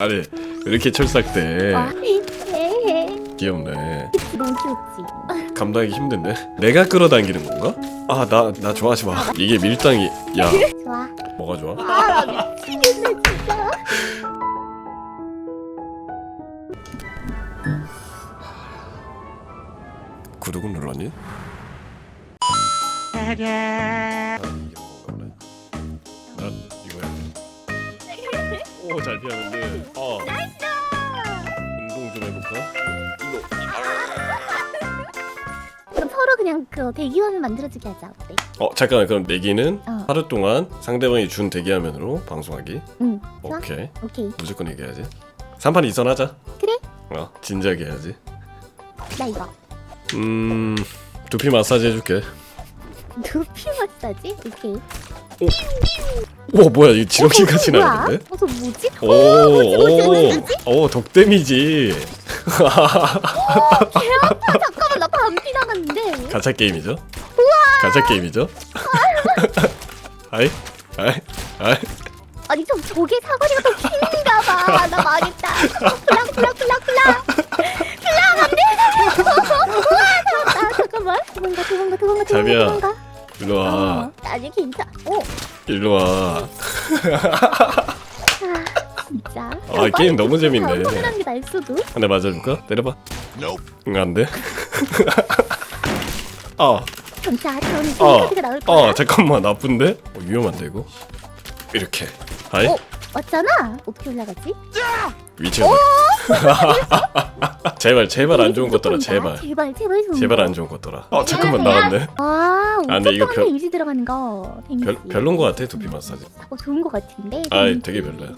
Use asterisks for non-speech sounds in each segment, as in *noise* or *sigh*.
아니 왜 이렇게 철삭대 와, 헤헤. 귀엽네 너무 귀엽지. 감당하기 힘든데 내가 끌어당기는 건가? 아 나 나 좋아하지 마 이게 밀당이 야 좋아. 뭐가 좋아? 아, 나 미치겠네, 진짜. 구독은 눌렀니? 오 잘 피하는데 어 운동 좀 해볼까? 이거 그럼 서로 그냥 그 대기화면 만들어주게 하자. 어때? 어 잠깐만 그럼 내기는 어. 하루 동안 상대방이 준 대기화면으로 방송하기 응. 좋아? 오케이 오케이. 무조건 얘기해야지 3판 2선 하자 그래. 어 진지하게 해야지 나 이거. 음 두피 마사지 해줄게 *laughs* 두피 마사지? 오케이. 와 뭐야 이 지렁이까지 뭐야? 나는데? 어, 저 뭐지? 오, 뭐지, 뭐지, 뭐지, 뭐지? 오오독 데미지 *laughs* 잠깐만, 나 반피 나갔는데. 가짜 게임이죠? 가짜 게임이죠? *laughs* 아이 아이 아이 아니, 저 저게 사거리가 더 긴가 봐. 나 망했다. 플랑, 플랑, 플랑, 플랑. 플랑, 안 돼! *laughs* 우와, 잡았다. 잠깐만. 도망가, 도망가, 도망가, 자비야. 도망가, 도망가. 일로 와 어, 아니, 괜찮아. 오, 일로 와 진짜. 아, 게임 너무 재밌네. 엄청난 게날 수도. 한대 맞아줄까? 때려봐 응 안 돼 *laughs* 아 진짜 저는 어, 소리가 나올 거야. 어 잠깐만 나쁜데? 어, 위험한데 이거? 이렇게 아이 어, 왔잖아. 어떻게 올라가지? 위치 *laughs* 제발 제발 안 좋은 것더라 제발 제발, 제발 좋은 제발 거. 안 좋은 것더라 어 잠깐만 나갔네 아, 아, 근데 이거 별- 이지 들어가는 거. 별, 별론 거 같아 두피 마사지 어, 좋은 거 같은데. 아이. 되게 별로야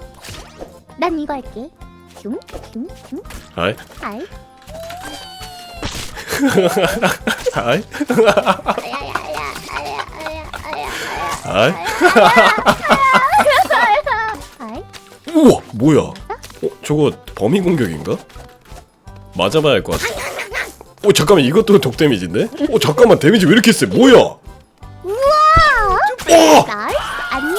난 이거 할게. 슝, 슝, 슝. 아이 아이. 아이 아야야야, 아야, 아야, 아야, 아야. 아이 아이. 우와 뭐야 어 저거 범위 공격인가? 맞아봐야 할 것 같아 어 잠깐만 이것도 독 데미지인데? 어 잠깐만 데미지 왜 이렇게 세 뭐야 우와! 어! 나이스, 안녕.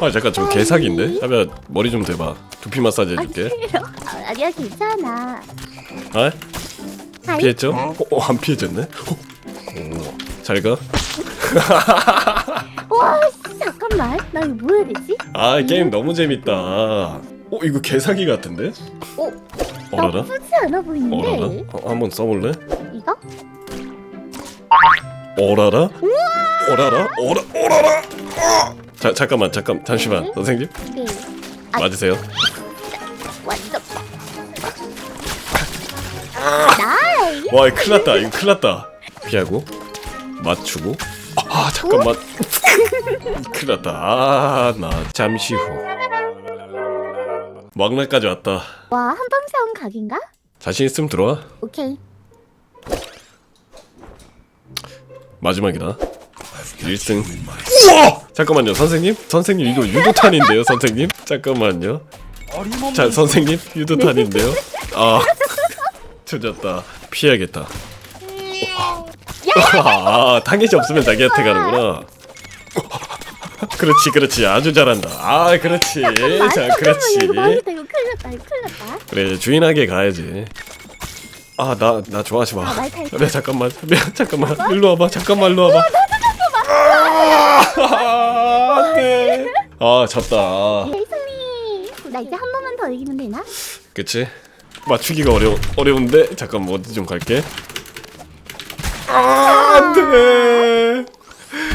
아 잠깐 저거 개사기인데? 하면 머리 좀 대봐 두피 마사지 해줄게 아, 아니야, 괜찮아. 아 아이. 피했죠? 어, 어, 안 피해졌네? 어. 오, 잘 가. *laughs* 와, 씨, 잠깐만. 나 이거 뭐 해야 되지? 아 게임 너무 재밌다. 어 이거 개사기 같은데? 어, 어라라? 나쁘지 않아 보이는데? 어라라? 어, 한번 써볼래? 이거? 어라라? 어라라? 어라 어라라? 어! 자 잠깐만 잠깐 잠시만 선생님 네. 아, 맞으세요? 완전. 나이스. 와 이거 큰일났다 이거 큰일났다 피하고 맞추고 아, *laughs* 아 잠깐만 큰일났다 아나 잠시 후 막날까지 왔다. 와, 한방 사온 각인가? 자신 있으면 들어와. 오케이. 마지막이다. 1승 우와! 잠깐만요 선생님. 선생님 이거 유도탄인데요 선생님? 잠깐만요. 자 선생님 유도탄인데요? 아 *laughs* 조졌다. 피해야겠다. *laughs* 아 타겟이 없으면 자기한테 가는구나 *laughs* 그렇지 그렇지. 아주 잘한다. 아 그렇지. *laughs* 자 잠깐만, 이거 그렇지. 이거 큰일 났다. 이거 큰일 났다. 그래 주인하게 가야지. 아 나 나 좋아하지 마. 아, 말 탈- 그래 잠깐만. 미안 잠깐만. 일로 와봐. 잠깐만 일로 와봐. 아, 안돼. 아 졌다. 네, 승리. 나 이제 한 번만 더 이기면 되나? 그치? 맞추기가 어려 어려운데? 잠깐만 어디 좀 갈게. 아 안돼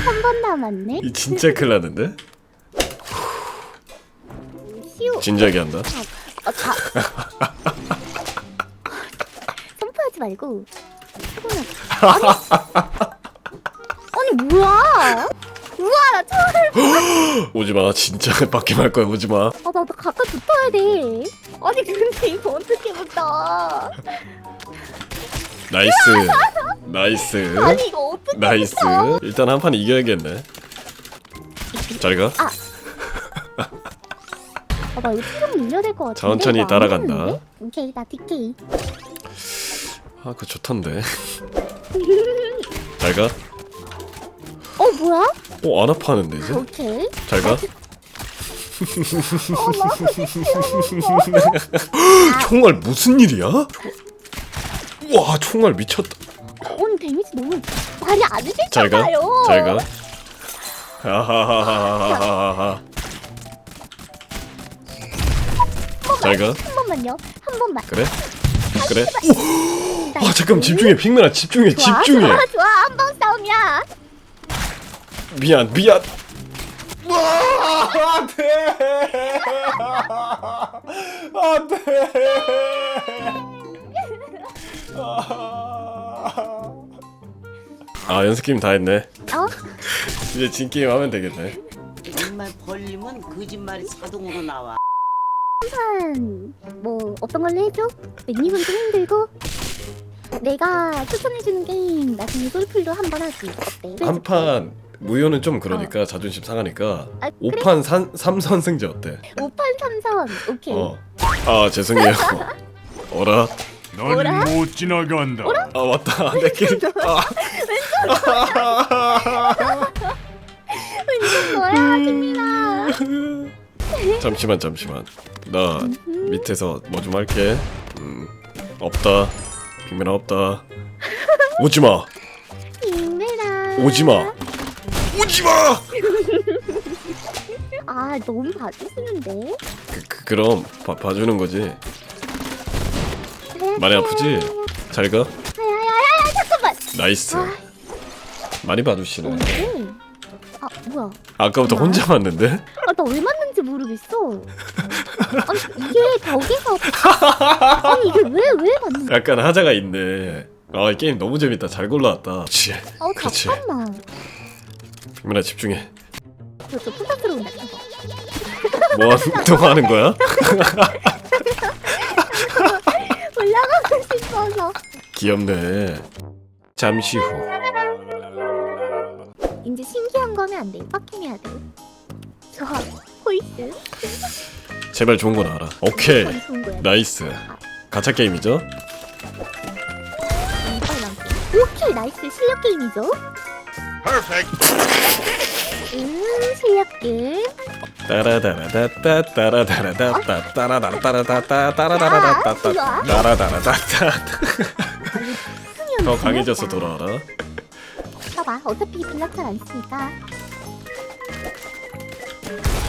한 번 남았네. 이 진짜 큰일 났는데. 진지하게 한다 어, 자. 점프하지 말고. 아니. 아니 뭐야? 우와 나 처음. *gasps* 오지마 진짜 *laughs* 밖에 말 거야 오지마 아나 나 가까이 붙어야 돼. 아니 근데 이거 어떻게 붙어? 나이스 *laughs* 나이스 아니 이거 나이스? 일단 한 판 이겨야겠네 잘가 아나 이거 체력 밀려야 될 것 같은데. 천천히 이거 안 따라간다. 되는데? 오케이 나 DK. 아 그거 좋던데 잘가 어 뭐야? 어 안 아파하는데 이제 오케이. 잘가 총알 *laughs* 무슨 일이야? 와 총알 미쳤다. 오늘 데미지 너무 많이 안 잘 가. 주셨잖아요 잘 가. 하하하하하하하. 잘 가. 한 번만요 한 번만 그래? 그래? 오! 아 잠깐 집중해 빅맨아 집중해 좋아 집중해 좋아 좋아 한 번 싸움이야 미안 미안 안돼 안돼 아 *laughs* 연습 게임 다 했네 어? *laughs* 이제 진 게임 하면 되겠네 정말 벌리면 거짓말이 자동으로 나와. 한, 뭐 어떤 걸로 해줘? 닉은 좀 힘들고 내가 추천해주는 게임 나중에 솔플도 한번 하지 어때? 한 판 무효는 좀 그러니까 자존심 상하니까 아, 그래? 5판 3선 승제 어때? 5판 3선 오케이 어. 아 죄송해요 *laughs* 어라 뭐라? 넌못 지나간다. 아 맞다. 내 게임 아. 뭐야 김민아 잠시만 잠시만. 나 밑에서 뭐 좀 할게. 음 없다. 빅맨아 없다. 오지마. 김민아. 오지마. 오지마! 아 너무 봐주시는데? 그, 그, 그럼 봐, 봐주는 거지 많이 아프지? 잘 가. 야야야야 잠깐만. 나이스. 아. 많이 봐주시네. 뭔데? 아 뭐야? 아까부터 혼자 맞는데? 아나 왜 맞는지 모르겠어. 아니 이게 벽에서 *laughs* 아니 이게 왜 왜 맞는 약간 하자가 있네. 아 이 게임 너무 재밌다. 잘 골라왔다. 그렇지 어 그렇지 잠깐만. 빅맨아 집중해. 저저 부탁스러운데 뭐, 또 하는 거야? *laughs* 귀엽네 잠시 후 이제 신기한 거는 안 돼. 빡킹해야 돼. 좋아. 호이스. 제발 좋은 오케이 건 좋은 거야. 나이스 가차 게임이죠? 오케이 나이스 실력 게임이죠. 음 실력 게임. 따라다라다따 따라다라다따 따라다라다따 따라다라다따 따라다라다따 더 강해져서 돌아와라 봐봐. 어차피 블락 잘안 쓰니까.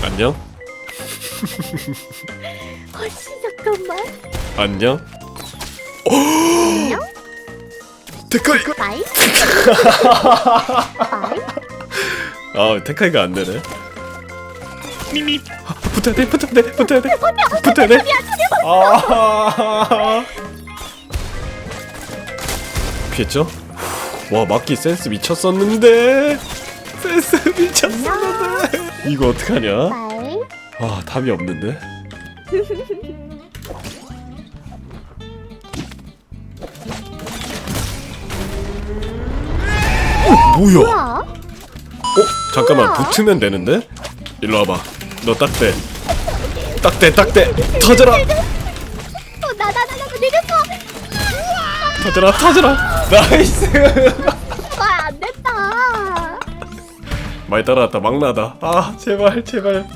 안녕 *laughs* 헐씨 잠깐만. 안녕 안녕. 테카이 바이. 바이. 아 테카이가 안 되네 미미 붙어야 돼 붙어야 돼 붙어야 돼 붙어야 돼 아. 피했죠? 와 막기 센스 미쳤었는데 센스 미쳤었는데 이거 어떡하냐? 아 답이 없는데 어, 뭐야? 뭐야? 어? 잠깐만 붙으면 되는데? 일로 와봐 너 딱대 딱대 딱대 터져라 어 나나나나 내렸어. 터져라. 터져라. 나이스. 아 안 됐다. 많이 따라왔다. 막나다. 아 제발 제발.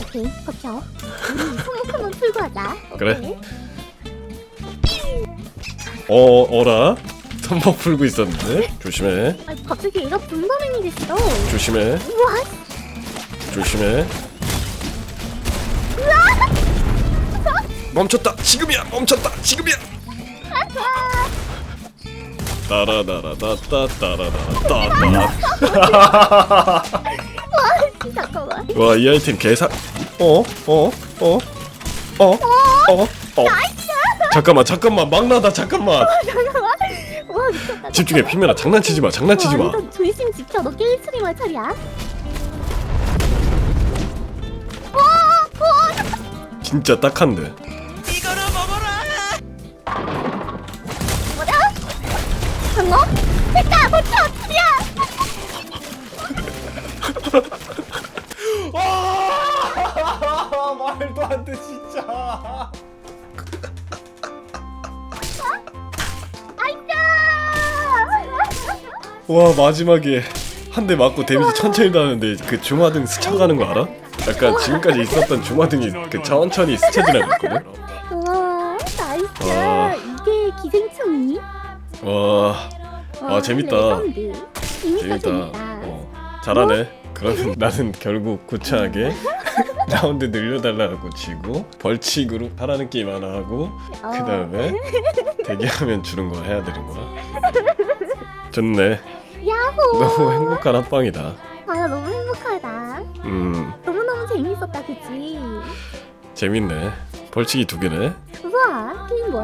오케이 버텨. 우리 소목 한번 풀고 하자. 그래. 오케이. 어 어라? 선박 풀고 있었는데? 조심해. 아 갑자기 얘가 분범인이 됐어. 조심해. 우와. 조심해. 멈췄다. 지금이야. 멈췄다. 지금이야 따라다라다따 따라다라따따 잠깐만. 와 이 아이템 개사 어? 어? 어? 어? 어? 어? 잠깐만 잠깐만 막나다 잠깐만 잠깐만. 와 미쳤다. 집중해 피면아 장난치지 마 장난치지 마 완전 조심 지켜. 너 게임 스트리머 차리야. 와, 와. 진짜 딱한데 장어? 됐다, 버텨, 차리야. *laughs* 말도 안 돼 진짜 아이자. 와 마지막에 한 대 맞고 데미지 천천히 나는데 그 중화등 스쳐가는 거 알아? 약간 지금까지 있었던 주마등이 그 천천히 스쳐지나고 있거든. 우와 나이스 와. 이게 기생충이? 와 와, 아, 재밌다. 레전드. 재밌다 재밌다. 재밌다 어, 잘하네. 그러면 *laughs* 나는 결국 구차하게 *laughs* 라운드 늘려달라고 치고 벌칙으로 하라는 게임 하나 하고 어, 그 다음에 대기하면 주는 거 해야 되는구나. 좋네. 야호 너무 행복한 합방이다. 아 너무 행복하다 음 너무 너무 재밌었다 그치? 재밌네. 벌칙이 두 개네.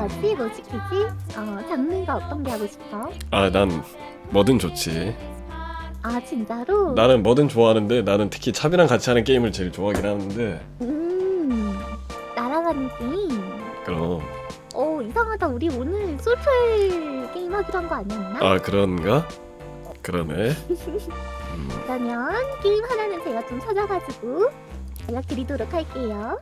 뭐하지? 뭐 시키지? 어 장르가 어떤 게 하고 싶어? 아 난 뭐든 좋지. 아 진짜로? 나는 뭐든 좋아하는데 나는 특히 차비랑 같이 하는 게임을 제일 좋아하긴 하는데 음 날아가는 게임 그럼 어 이상하다 우리 오늘 솔플 게임 하기로 한 거 아니었나? 아 그런가? 그러네. 음, *laughs* 그러면 게임 하나는 제가 좀 찾아가지고 연락드리도록 할게요